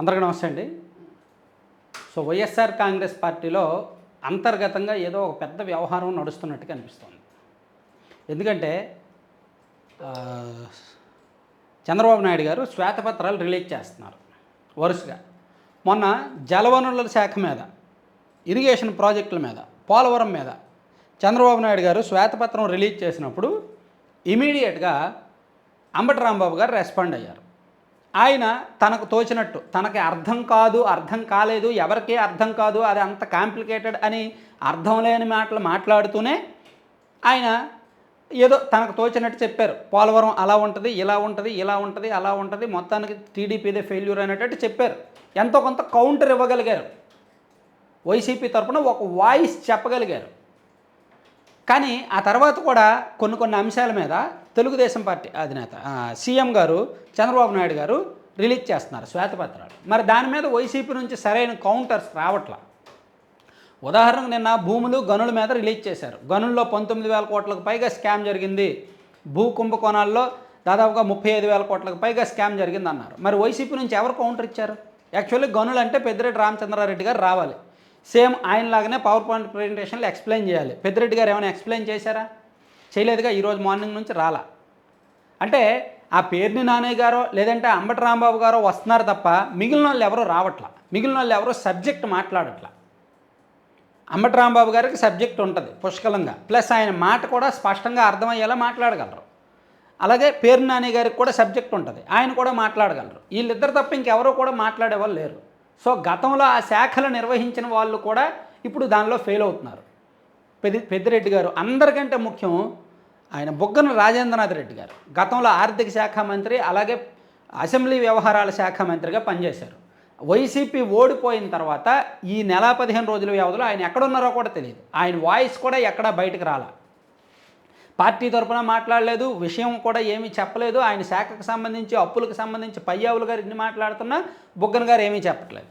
అందరికీ నమస్తే అండి. సో వైఎస్ఆర్ కాంగ్రెస్ పార్టీలో అంతర్గతంగా ఏదో ఒక పెద్ద వ్యవహారం నడుస్తున్నట్టు కనిపిస్తోంది ఎందుకంటే చంద్రబాబు నాయుడు గారు శ్వేతపత్రాలు రిలీజ్ చేస్తున్నారు వరుసగా. మొన్న జలవనరుల శాఖ మీద ఇరిగేషన్ ప్రాజెక్టుల మీద పోలవరం మీద చంద్రబాబు నాయుడు గారు శ్వేతపత్రం రిలీజ్ చేసినప్పుడు ఇమీడియట్గా అంబటి రాంబాబు గారు రెస్పాండ్ అయ్యారు. ఆయన తనకు తోచినట్టు తనకి అర్థం కాదు అర్థం కాలేదు ఎవరికీ అర్థం కాదు అది అంత కాంప్లికేటెడ్ అని అర్థం లేని మాటలు మాట్లాడుతూనే ఆయన ఏదో తనకు తోచినట్టు చెప్పారు. పోలవరం అలా ఉంటుంది ఇలా ఉంటుంది ఇలా ఉంటుంది అలా ఉంటుంది మొత్తానికి టీడీపీదే ఫెయిల్యూర్ అనేటట్టు చెప్పారు. ఎంతో కొంత కౌంటర్ ఇవ్వగలిగారు. వైసీపీ తరఫున ఒక వాయిస్ చెప్పగలిగారు. కానీ ఆ తర్వాత కూడా కొన్ని కొన్ని అంశాల మీద తెలుగుదేశం పార్టీ అధినేత సీఎం గారు చంద్రబాబు నాయుడు గారు రిలీజ్ చేస్తున్నారు శ్వేతపత్రాలు. మరి దాని మీద వైసీపీ నుంచి సరైన కౌంటర్స్ రావట్లా? ఉదాహరణకు నిన్న భూములు గనుల మీద రిలీజ్ చేశారు. గనుల్లో పంతొమ్మిది వేల కోట్లకు పైగా స్కామ్ జరిగింది. భూ కుంభకోణాల్లో దాదాపుగా ముప్పై ఐదు వేల కోట్లకు పైగా స్కామ్ జరిగింది అన్నారు. మరి వైసీపీ నుంచి ఎవరు కౌంటర్ ఇచ్చారు? యాక్చువల్లీ గనులు అంటే పెద్దిరెడ్డి రామచంద్రారెడ్డి గారు రావాలి. సేమ్ ఆయనలాగానే పవర్ పాయింట్ ప్రజెంటేషన్లో ఎక్స్ప్లెయిన్ చేయాలి. పెద్దిరెడ్డి గారు ఏమైనా ఎక్స్ప్లెయిన్ చేశారా? చేయలేదుగా ఈరోజు మార్నింగ్ నుంచి రాలా. అంటే ఆ పేరుని నానయ్య గారో లేదంటే అంబటి రాంబాబు గారో వస్తున్నారు తప్ప మిగిలిన వాళ్ళు ఎవరో రావట్లా. మిగిలిన వాళ్ళు ఎవరో సబ్జెక్ట్ మాట్లాడట్లా. అంబటి రాంబాబు గారికి సబ్జెక్ట్ ఉంటుంది పుష్కలంగా. ప్లస్ ఆయన మాట కూడా స్పష్టంగా అర్థమయ్యేలా మాట్లాడగలరు. అలాగే పేరు నాని గారికి కూడా సబ్జెక్ట్ ఉంటుంది ఆయన కూడా మాట్లాడగలరు. వీళ్ళిద్దరు తప్ప ఇంకెవరో కూడా మాట్లాడే వాళ్ళు లేరు. సో గతంలో ఆ శాఖలు నిర్వహించిన వాళ్ళు కూడా ఇప్పుడు దానిలో ఫెయిల్ అవుతున్నారు. పెద్ది పెద్దిరెడ్డి గారు అందరికంటే ముఖ్యం ఆయన బుగ్గన రాజేంద్రనాథ్ రెడ్డి గారు. గతంలో ఆర్థిక శాఖ మంత్రి అలాగే అసెంబ్లీ వ్యవహారాల శాఖ మంత్రిగా పనిచేశారు. వైసీపీ ఓడిపోయిన తర్వాత ఈ నెల పదిహేను రోజుల వ్యవధిలో ఆయన ఎక్కడున్నారో కూడా తెలియదు. ఆయన వాయిస్ కూడా ఎక్కడా బయటకు రాలా. పార్టీ తరఫున మాట్లాడలేదు విషయం కూడా ఏమీ చెప్పలేదు. ఆయన శాఖకు సంబంధించి అప్పులకు సంబంధించి పయ్యావులు గారు ఇన్ని మాట్లాడుతున్నా బుగ్గన గారు ఏమీ చెప్పట్లేదు.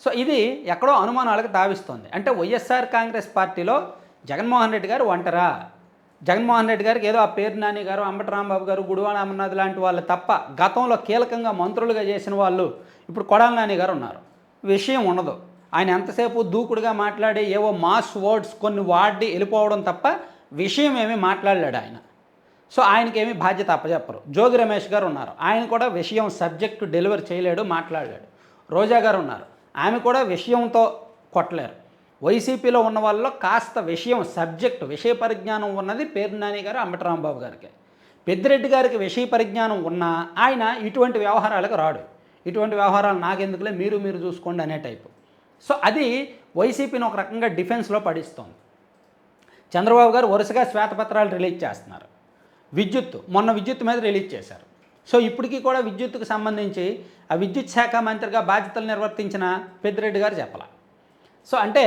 సో ఇది ఎక్కడో అనుమానాలకు తావిస్తుంది అంటే వైఎస్ఆర్ కాంగ్రెస్ పార్టీలో జగన్మోహన్ రెడ్డి గారు ఒంటరా? జగన్మోహన్ రెడ్డి గారికి ఏదో ఆ పేరు నాని గారు అంబటి రాంబాబు గారు గుడివాడ అమర్నాథ్ లాంటి వాళ్ళు తప్ప గతంలో కీలకంగా మంత్రులుగా చేసిన వాళ్ళు ఇప్పుడు కొడాల నాని గారు ఉన్నారు. విషయం ఉండదు. ఆయన ఎంతసేపు దూకుడుగా మాట్లాడి ఏవో మాస్ వర్డ్స్ కొన్ని వాడి వెళ్ళిపోవడం తప్ప విషయం ఏమీ మాట్లాడలేడు ఆయన. సో ఆయనకి ఏమీ బాధ్యత అప్పచెప్పరు. జోగి రమేష్ గారు ఉన్నారు. ఆయన కూడా విషయం సబ్జెక్టు డెలివర్ చేయలేడు మాట్లాడలేడు. రోజా గారు ఉన్నారు. ఆమె కూడా విషయంతో కొట్టలేరు. వైసీపీలో ఉన్న వాళ్ళలో కాస్త విషయం సబ్జెక్ట్ విషయ పరిజ్ఞానం ఉన్నది పేరు నాని గారు అంబటరాంబాబు గారికి. పెద్దిరెడ్డి గారికి విషయ పరిజ్ఞానం ఉన్నా ఆయన ఇటువంటి వ్యవహారాలకు రాడు. ఇటువంటి వ్యవహారాలు నాకెందుకులే మీరు మీరు చూసుకోండి అనే టైపు. సో అది వైసీపీని ఒక రకంగా డిఫెన్స్లో పడిస్తోంది. చంద్రబాబు గారు వరుసగా శ్వేతపత్రాలు రిలీజ్ చేస్తున్నారు. విద్యుత్ మొన్న విద్యుత్ మీద రిలీజ్ చేశారు. సో ఇప్పటికీ కూడా విద్యుత్కు సంబంధించి ఆ విద్యుత్ శాఖ మంత్రిగా బాధ్యతలు నిర్వర్తించిన పెద్దిరెడ్డి గారు చెప్పాల. సో అంటే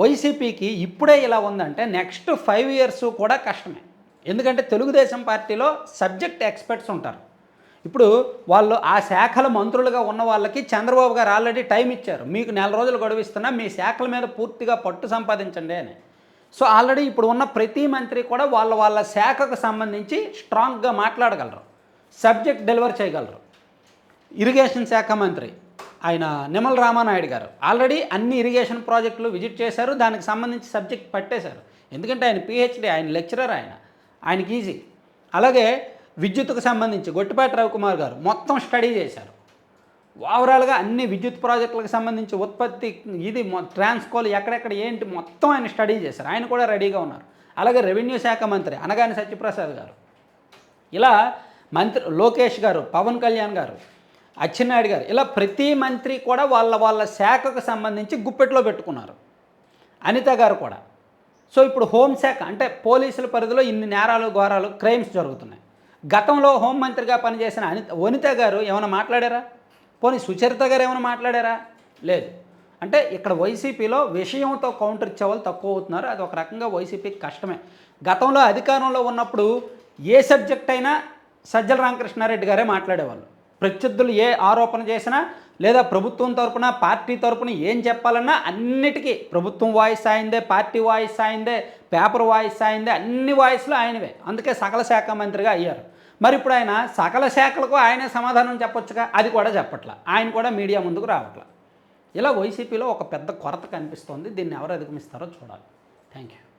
వైసీపీకి ఇప్పుడే ఇలా ఉందంటే నెక్స్ట్ ఫైవ్ ఇయర్స్ కూడా కష్టమే. ఎందుకంటే తెలుగుదేశం పార్టీలో సబ్జెక్ట్ ఎక్స్పర్ట్స్ ఉంటారు. ఇప్పుడు వాళ్ళు ఆ శాఖల మంత్రులుగా ఉన్న వాళ్ళకి చంద్రబాబు గారు ఆల్రెడీ టైం ఇచ్చారు. మీకు నెల రోజులు గొడవిస్తున్నా మీ శాఖల మీద పూర్తిగా పట్టు సంపాదించండి అని. సో ఆల్రెడీ ఇప్పుడు ఉన్న ప్రతి మంత్రి కూడా వాళ్ళ వాళ్ళ శాఖకు సంబంధించి స్ట్రాంగ్గా మాట్లాడగలరు. సబ్జెక్ట్ డెలివర్ చేయగలరు. ఇరిగేషన్ శాఖ మంత్రి ఆయన నిమ్మల రామానాయుడు గారు ఆల్రెడీ అన్ని ఇరిగేషన్ ప్రాజెక్టులు విజిట్ చేశారు దానికి సంబంధించి సబ్జెక్ట్ పట్టేశారు. ఎందుకంటే ఆయన పిహెచ్డి ఆయన లెక్చరర్ ఆయన. ఆయనకి ఈజీ. అలాగే విద్యుత్కు సంబంధించి గొట్టిపాటి రవికుమార్ గారు మొత్తం స్టడీ చేశారు. ఓవరాల్గా అన్ని విద్యుత్ ప్రాజెక్టులకు సంబంధించి ఉత్పత్తి ఇది మొ- ట్రాన్స్కోల్ ఎక్కడెక్కడ ఏంటి మొత్తం ఆయన స్టడీ చేశారు. ఆయన కూడా రెడీగా ఉన్నారు. అలాగే రెవెన్యూ శాఖ మంత్రి అనగాని సత్యప్రసాద్ గారు. ఇలా మంత్రి లోకేష్ గారు పవన్ కళ్యాణ్ గారు అచ్చెన్నాయుడు గారు ఇలా ప్రతి మంత్రి కూడా వాళ్ళ వాళ్ళ శాఖకు సంబంధించి గుప్పెట్లో పెట్టుకున్నారు. అనిత గారు కూడా. సో ఇప్పుడు హోంశాఖ అంటే పోలీసుల పరిధిలో ఇన్ని నేరాలు ఘోరాలు క్రైమ్స్ జరుగుతున్నాయి. గతంలో హోంమంత్రిగా పనిచేసిన అనిత వనిత గారు ఏమైనా మాట్లాడారా? పోనీ సుచరిత గారు ఏమైనా మాట్లాడారా? లేదు. అంటే ఇక్కడ వైసీపీలో విషయంతో కౌంటర్ ఇచ్చే వాళ్ళు తక్కువ అవుతున్నారు. అది ఒక రకంగా వైసీపీకి కష్టమే. గతంలో అధికారంలో ఉన్నప్పుడు ఏ సబ్జెక్ట్ అయినా సజ్జల రామకృష్ణారెడ్డి గారే మాట్లాడేవాళ్ళు. ప్రత్యర్థులు ఏ ఆరోపణ చేసినా లేదా ప్రభుత్వం తరపున పార్టీ తరపున ఏం చెప్పాలన్నా అన్నిటికీ ప్రభుత్వం వాయిస్ ఆయిందే పార్టీ వాయిస్ ఆయిందే పేపర్ వాయిస్ ఆయిందే అన్ని వాయిస్లు ఆయనవే. అందుకే సకల శాఖ మంత్రిగా అయ్యారు. మరి ఇప్పుడు ఆయన సకల శాఖలకు ఆయనే సమాధానం చెప్పొచ్చుగా? అది కూడా చెప్పట్ల. ఆయన కూడా మీడియా ముందుకు రావట్ల. ఇలా వైసీపీలో ఒక పెద్ద కొరత కనిపిస్తోంది. దీన్ని ఎవరు అధిగమిస్తారో చూడాలి. Thank you